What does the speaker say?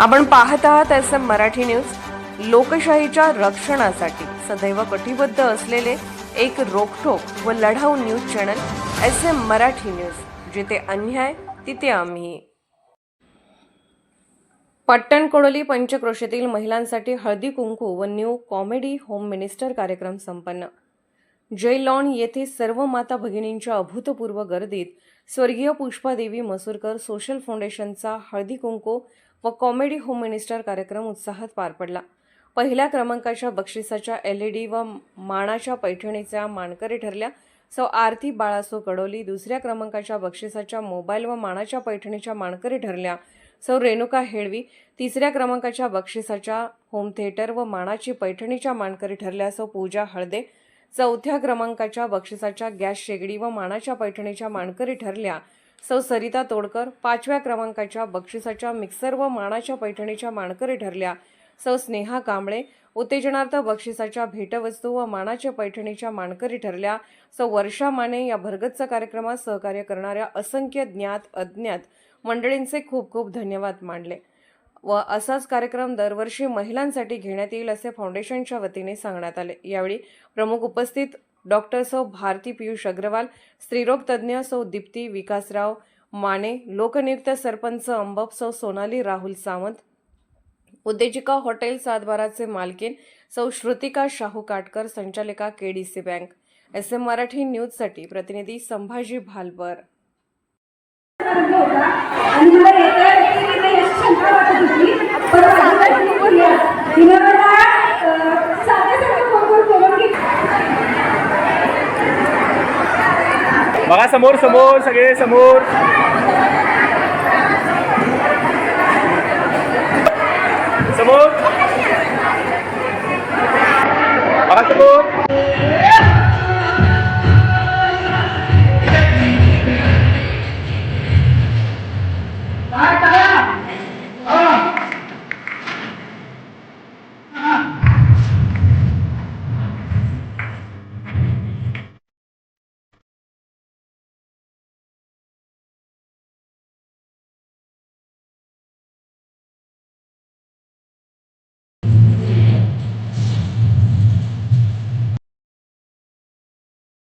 आपण पाहत आहात एस एम मराठी न्यूज. लोकशाहीच्या रक्षणासाठी सदैव कटिबद्ध असलेले एक रोखोक व लढाऊ news channel S M Marathi news. जिथे अन्याय तिथे आम्ही. पट्टण कोडोली पंचक्रोशीतील महिलांसाठी हळदी कुंकू व न्यू कॉमेडी होम मिनिस्टर कार्यक्रम संपन्न. जयलॉन येथे सर्व माता भगिनींच्या अभूतपूर्व गर्दीत स्वर्गीय पुष्पादेवी मसूरकर सोशल फाउंडेशनचा हळदी कुंकू व कॉमेडी होम मिनिस्टर कार्यक्रम उत्साहात पार पडला. पहिल्या क्रमांकाच्या बक्षिसाच्या एल ई डी व मानाच्या पैठणीच्या मानकरी ठरल्या. सौ आरती बाळासो कडोली दुसऱ्या क्रमांकाच्या बक्षिसाच्या मोबाईल व मानाच्या पैठणीच्या मानकरी ठरल्या. सौ रेणुका हेळवी तिसऱ्या क्रमांकाच्या बक्षिसाच्या होम थिएटर व मानाची पैठणीच्या मानकरी ठरल्या. सौ पूजा हळदे चौथ्या क्रमांकाच्या बक्षिसाच्या गॅस शेगडी व मानाच्या पैठणीच्या मानकरी ठरल्या. सौ सरिता तोडकर पाचव्या क्रमांकाच्या बक्षिसाच्या मिक्सर व मानाच्या पैठणीच्या मानकरी ठरल्या. सौ स्नेहा कांबळे उत्तेजनार्थ बक्षिसाच्या भेटवस्तू व मानाच्या पैठणीच्या मानकरी ठरल्या. सौ वर्षा माने या भरगतचा कार्यक्रमात सहकार्य करणाऱ्या असंख्य ज्ञात अज्ञात मंडळींचे खूप खूप धन्यवाद मानले. व असाच कार्यक्रम दरवर्षी महिलांसाठी घेण्यात येईल असे फाउंडेशनच्या वतीने सांगण्यात आले. यावेळी प्रमुख उपस्थित डॉक्टर सौ भारती पियुष अग्रवाल स्त्रीरोग तज्ज्ञ सौ दीप्ती विकासराव माने लोकनियुक्त सरपंच अंबप सौ सोनाली राहुल सावंत उद्योजिका हॉटेल सातबाराचे मालकीन सौ श्रुतिका शाहू काटकर संचालिका K D C bank. S M Marathi न्यूजसाठी प्रतिनिधी Sambhaji Bhalkar बघा समोर समोर सगळे समोर समोर बघा समोर